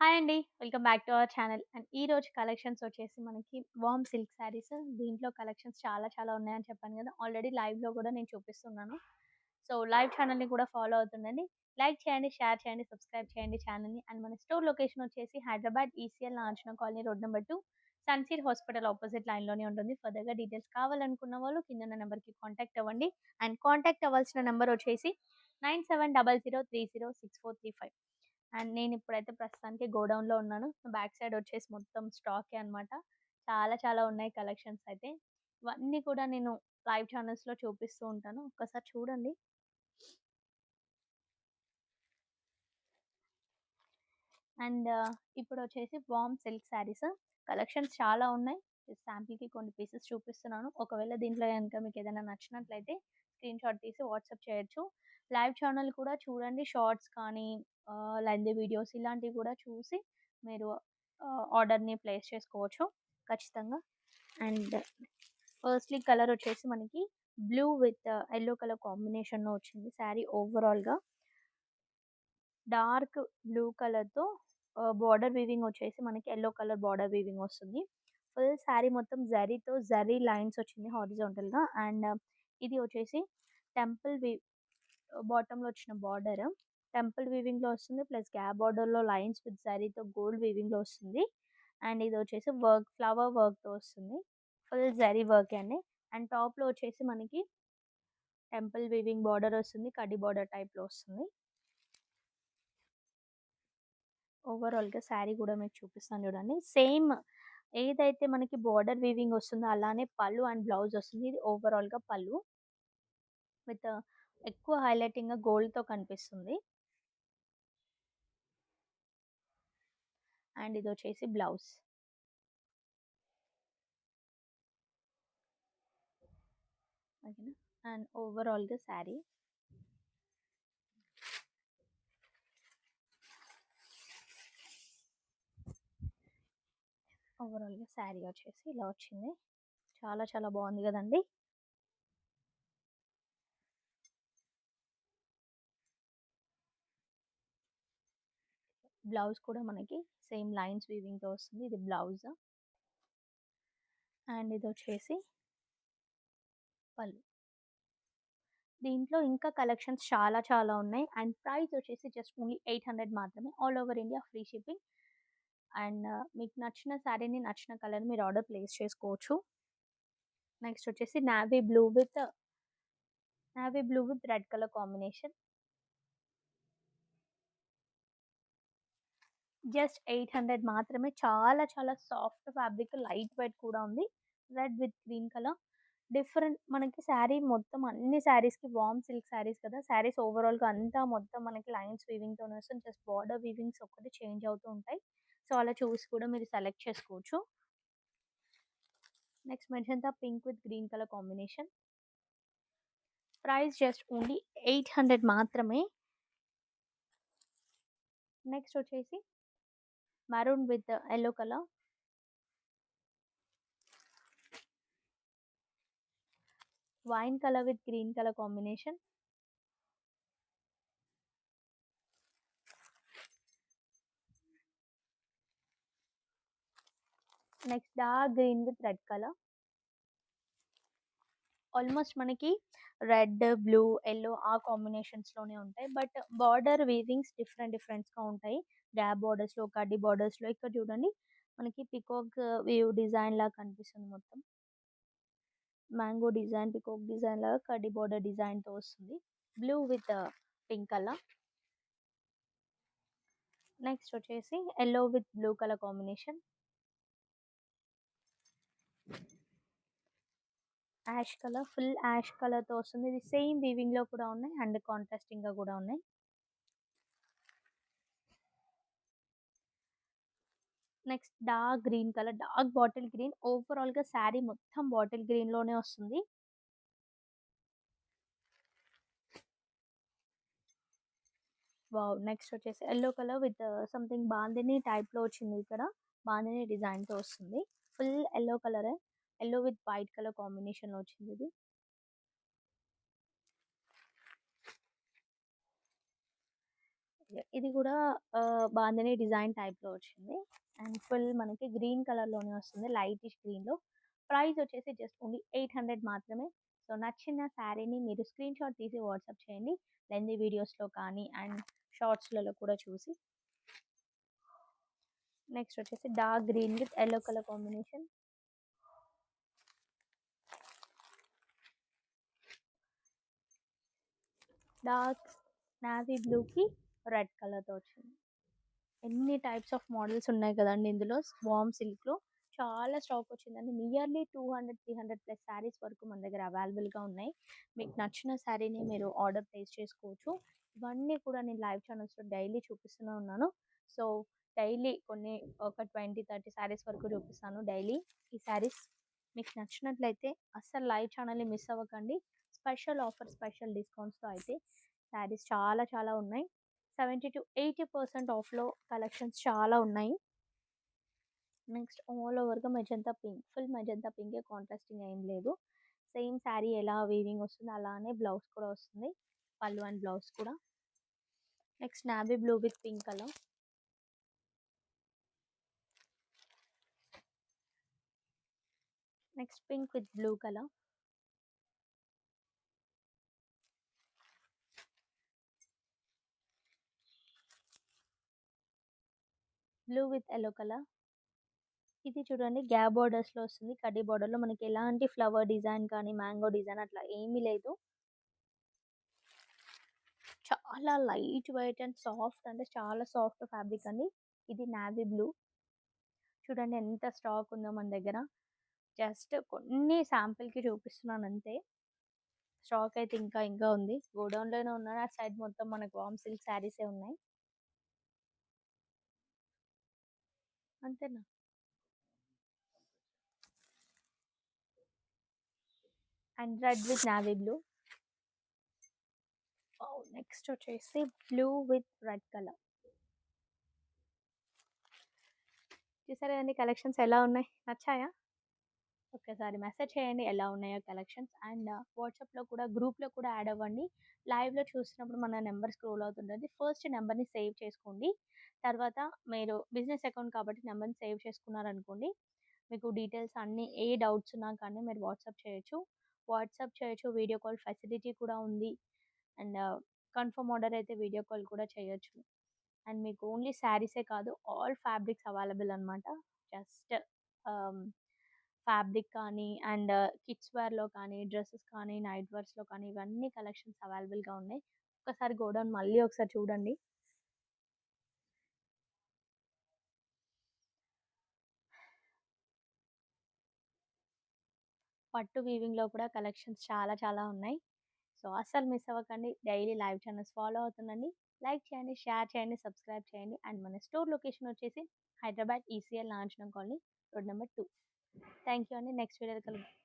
Hi అండి. Welcome back to our channel. And ఈ రోజు కలెక్షన్స్ వచ్చేసి మనకి వామ్ సిల్క్ శారీస్. దీంట్లో కలెక్షన్స్ చాలా చాలా ఉన్నాయని చెప్పాను కదా! ఆల్రెడీ లైవ్‌లో కూడా నేను చూపిస్తున్నాను. సో, లైవ్ ఛానల్‌ని కూడా ఫాలో అవుతుండండి. లైక్ చేయండి, షేర్ చేయండి, సబ్స్క్రైబ్ చేయండి ఛానల్‌ని. అండ్ మన స్టోర్ లొకేషన్ వచ్చేసి Hyderabad ECIL Nagarjuna colony road number 2 సన్‌సీడ్ hospital opposite లైన్‌లోనే ఉంటుంది. ఫర్దర్‌గా డీటెయిల్స్ కావాలనుకున్న వాళ్ళు కిందున్న నెంబర్‌కి కాంటాక్ట్ అవ్వండి. అండ్ కాంటాక్ట్ అవ్వాల్సిన నెంబర్ వచ్చేసి 9700306435 అండ్ నేను ఇప్పుడైతే ప్రస్తుతానికి గోడౌన్‌లో ఉన్నాను. బ్యాక్ సైడ్ వచ్చేసి మొత్తం స్టాకే అన్నమాట. చాలా చాలా ఉన్నాయి కలెక్షన్స్ అయితే. ఇవన్నీ కూడా నేను లైవ్ ఛానల్స్‌లో చూపిస్తూ ఉంటాను. ఒక్కసారి చూడండి. అండ్ ఇప్పుడు వచ్చేసి వామ్ సిల్క్ శారీస్. కలెక్షన్స్ చాలా ఉన్నాయి. శాంపిల్‌కి కొన్ని పీసెస్ చూపిస్తున్నాను. ఒకవేళ దీంట్లో వెనుక మీకు ఏదైనా నచ్చినట్లయితే స్క్రీన్ షాట్ తీసి వాట్సాప్ చేయొచ్చు. లైవ్ ఛానల్ కూడా చూడండి. షార్ట్స్ కానీ ఆహ్, వీడియోస్ ఇలాంటివి కూడా చూసి మీరు ఆర్డర్‌ని ప్లేస్ చేసుకోవచ్చు ఖచ్చితంగా. అండ్ ఫస్ట్‌లీ కలర్ వచ్చేసి మనకి బ్లూ విత్ ఎల్లో కలర్ కాంబినేషన్‌లో వచ్చింది శారీ ఓవరాల్‌గా. డార్క్ బ్లూ కలర్‌తో బార్డర్ వీవింగ్ వచ్చేసి మనకి ఎల్లో కలర్ బార్డర్ వీవింగ్ వస్తుంది. ఫుల్ శారీ మొత్తం జరీతో జరీ లైన్స్ వచ్చింది హారిజాంటల్‌గా. అండ్ ఇది వచ్చేసి టెంపుల్ వి బాటంలో వచ్చిన బార్డర్ టెంపుల్ వీవింగ్‌లో వస్తుంది. ప్లస్ గ్యాప్ బార్డర్లో లైన్స్ విత్ శారీతో గోల్డ్ వీవింగ్‌లో వస్తుంది. అండ్ ఇది వచ్చేసి వర్క్ ఫ్లవర్ వర్క్‌తో వస్తుంది. ఫుల్ జరీ వర్కే అండి. అండ్ టాప్‌లో వచ్చేసి మనకి టెంపుల్ వీవింగ్ బార్డర్ వస్తుంది. కడ్డీ బార్డర్ టైప్‌లో వస్తుంది. ఓవరాల్‌గా శారీ కూడా మీకు చూపిస్తాను చూడండి. సేమ్ ఏదైతే మనకి బార్డర్ వీవింగ్ వస్తుందో అలానే పళ్ళు అండ్ బ్లౌజ్ వస్తుంది. ఇది ఓవరాల్‌గా పళ్ళు. విత్ ఎక్కువ హైలైటింగ్‌గా గోల్డ్‌తో కనిపిస్తుంది. అండ్ ఇది వచ్చేసి బ్లౌజ్. ఓకేనా. అండ్ ఓవరాల్‌గా శారీ. ఓవరాల్‌గా శారీ వచ్చేసి ఇలా వచ్చింది. చాలా చాలా బాగుంది కదండి బ్లౌజ్ కూడా మనకి సేమ్ లైన్స్ వీవింగ్‌తో వస్తుంది. ఇది బ్లౌజ్. అండ్ ఇది వచ్చేసి పళ్ళు. దీంట్లో ఇంకా కలెక్షన్స్ చాలా చాలా ఉన్నాయి. అండ్ ప్రైస్ వచ్చేసి జస్ట్ ఓన్లీ 800 మాత్రమే. All over India free shipping. And మీకు నచ్చిన శారీని నచ్చిన కలర్ మీరు ఆర్డర్ ప్లేస్ చేసుకోవచ్చు. నెక్స్ట్ వచ్చేసి navy blue with navy blue with red colour combination. Just 800 మాత్రమే. చాలా చాలా సాఫ్ట్ ఫ్యాబ్రిక్ లైట్ వెయిట్ కూడా ఉంది. Red with green colour. Different మనకి శారీ మొత్తం అన్ని శారీస్‌కి వామ్ సిల్క్ శారీస్ కదా! శారీస్ ఓవరాల్‌గా అంతా మొత్తం మనకి లైన్స్ వీవింగ్తో వస్తుంది. జస్ట్ బార్డర్ వీవింగ్స్ ఒక్కటి చేంజ్ అవుతూ ఉంటాయి. సో, అలా చూసి కూడా మీరు సెలెక్ట్ చేసుకోవచ్చు. Next magenta pink with green colour combination. Price just only 800 మాత్రమే. నెక్స్ట్ వచ్చేసి maroon with yellow colour. Wine colour with green colour combination. Next dark green with red colour. Almost మనకి రెడ్, బ్లూ, ఎల్లో ఆ కాంబినేషన్స్‌లోనే ఉంటాయి. But border weavings different డిఫరెంట్స్‌గా ఉంటాయి. డ్యాబ్ బార్డర్స్లో కడ్డీ బార్డర్స్లో ఇక్కడ చూడండి మనకి పీకాక్ వ్యూ డిజైన్ లాగా కనిపిస్తుంది మొత్తం. మ్యాంగో డిజైన్, పీకాక్ డిజైన్ లాగా కడ్డీ బోర్డర్ డిజైన్‌తో వస్తుంది. Blue with pink colour. Next వచ్చేసి yellow with blue colour combination. Ash colour full ash కలర్‌తో వస్తుంది. ఇది సేమ్ వీవింగ్‌లో కూడా ఉన్నాయి. అండ్ కాంట్రాస్టింగ్‌గా కూడా ఉన్నాయి. Next dark green colour, dark bottle green. ఓవరాల్‌గా శారీ మొత్తం బాటిల్ గ్రీన్‌లోనే వస్తుంది. వావ్! నెక్స్ట్ వచ్చేసి yellow colour with uh, something bandhani టైప్‌లో వచ్చింది ఇక్కడ. బాందిని డిజైన్‌తో వస్తుంది. ఫుల్ ఎల్లో కలరే. యెల్లో విత్ వైట్ కలర్ కాంబినేషన్‌లో వచ్చింది ఇది కూడా ఆహ్, డిజైన్ టైప్లో వచ్చింది. అండ్ ఫుల్ మనకి గ్రీన్ కలర్లోనే వస్తుంది. లైటిష్ గ్రీన్‌లో. ప్రైస్ వచ్చేసి జస్ట్ ఓన్లీ 800 మాత్రమే. సో, నచ్చిన శారీని మీరు స్క్రీన్‌షాట్ తీసి వాట్సాప్ చేయండి. లెంథీ వీడియోస్‌లో కానీ అండ్ షార్ట్స్‌లలో కూడా చూసి. నెక్స్ట్ వచ్చేసి dark green with yellow colour combination. Dark navy బ్లూకి రెడ్ కలర్‌తో వచ్చింది. ఎన్ని టైప్స్ ఆఫ్ మోడల్స్ ఉన్నాయి కదండి ఇందులో వామ్ సిల్క్‌లో. చాలా స్టాక్ వచ్చిందండి. నియర్లీ 200, 300 ప్లస్ శారీస్ వరకు మన దగ్గర అవైలబుల్‌గా ఉన్నాయి. మీకు నచ్చిన శారీని మీరు ఆర్డర్ ప్లేస్ చేసుకోవచ్చు. ఇవన్నీ కూడా నేను లైవ్ ఛానల్స్‌లో డైలీ చూపిస్తూనే ఉన్నాను. సో, డైలీ కొన్ని ఒక 20, 30 శారీస్ వరకు చూపిస్తాను డైలీ. ఈ శారీస్ మీకు నచ్చినట్లయితే అస్సలు లైవ్ ఛానల్‌ని మిస్ అవ్వకండి. స్పెషల్ ఆఫర్, స్పెషల్ డిస్కౌంట్స్‌తో అయితే శారీస్ చాలా చాలా ఉన్నాయి. 70-80% ఆఫ్‌లో కలెక్షన్స్ చాలా ఉన్నాయి. నెక్స్ట్ ఆల్ ఓవర్‌గా మెజంతా పింక్. ఫుల్ మెజంతా పింకే కాంట్రాస్టింగ్ ఏం లేదు. సేమ్ శారీ ఎలా వీవింగ్ వస్తుంది అలానే బ్లౌజ్ కూడా వస్తుంది. పళ్ళు అండ్ బ్లౌజ్ కూడా. Next navy blue with pink colour. Next pink with blue colour. Blue with yellow colour. ఇది చూడండి గ్యాప్ బార్డర్స్లో వస్తుంది. కడ్డీ బార్డర్లో మనకి ఎలాంటి ఫ్లవర్ డిజైన్ కానీ, మ్యాంగో డిజైన్ అట్లా ఏమీ లేదు. చాలా లైట్ వెయిట్ అండ్ సాఫ్ట్ అంటే చాలా సాఫ్ట్ ఫ్యాబ్రిక్ అండి. ఇది నావీ బ్లూ. చూడండి ఎంత స్టాక్ ఉందో మన దగ్గర. జస్ట్ కొన్ని శాంపిల్‌కి చూపిస్తున్నాను అంతే. స్టాక్ అయితే ఇంకా ఇంకా ఉంది. గోడౌన్‌లోనే ఉన్నాను ఆ సైడ్ మొత్తం మనకు వామ్ సిల్క్ శారీసే ఉన్నాయి. అంతేనా? And red with navy blue. Next వచ్చేసి బ్లూ విత్ రెడ్ కలర్. చూసారా అండి కలెక్షన్స్ ఎలా ఉన్నాయి? నచ్చాయా? ఒక్కసారి మెసేజ్ చేయండి ఎలా ఉన్నాయో కలెక్షన్స్. అండ్ వాట్సాప్‌లో కూడా గ్రూప్‌లో కూడా యాడ్ అవ్వండి. లైవ్‌లో చూసినప్పుడు మన నెంబర్ స్క్రోల్ అవుతుంటుంది ఫస్ట్ నెంబర్‌ని సేవ్ చేసుకోండి. తర్వాత మీరు బిజినెస్ అకౌంట్ కాబట్టి నెంబర్‌ని సేవ్ చేసుకున్నారనుకోండి. మీకు డీటెయిల్స్ అన్నీ ఏ డౌట్స్ ఉన్నా కానీ మీరు వాట్సాప్ చేయొచ్చు. వాట్సాప్ చేయొచ్చు. వీడియో కాల్ ఫెసిలిటీ కూడా ఉంది. అండ్ కన్ఫర్మ్ ఆర్డర్ అయితే వీడియో కాల్ కూడా చేయొచ్చు. అండ్ మీకు ఓన్లీ శారీసే కాదు ఆల్ ఫ్యాబ్రిక్స్ అవైలబుల్ అనమాట. జస్ట్ ఫ్యాబ్రిక్ కానీ అండ్ కిడ్స్ వేర్‌లో కానీ, డ్రెస్సెస్ కానీ, నైట్ వేర్స్‌లో కానీ ఇవన్నీ కలెక్షన్స్ అవైలబుల్‌గా ఉన్నాయి. ఒకసారి గోడౌన్ మళ్ళీ ఒకసారి చూడండి. పట్టు వీవింగ్‌లో కూడా కలెక్షన్స్ చాలా చాలా ఉన్నాయి. సో, అస్సలు మిస్ అవ్వకండి. డైలీ లైవ్ ఛానల్స్ ఫాలో అవుతుండండి. లైక్ చేయండి, షేర్ చేయండి, సబ్స్క్రైబ్ చేయండి. అండ్ మన స్టోర్ లొకేషన్ వచ్చేసి Hyderabad ECIL నాంచనం colony road number two thank you అండి. నెక్స్ట్ వీడియోలో కలుద్దాం.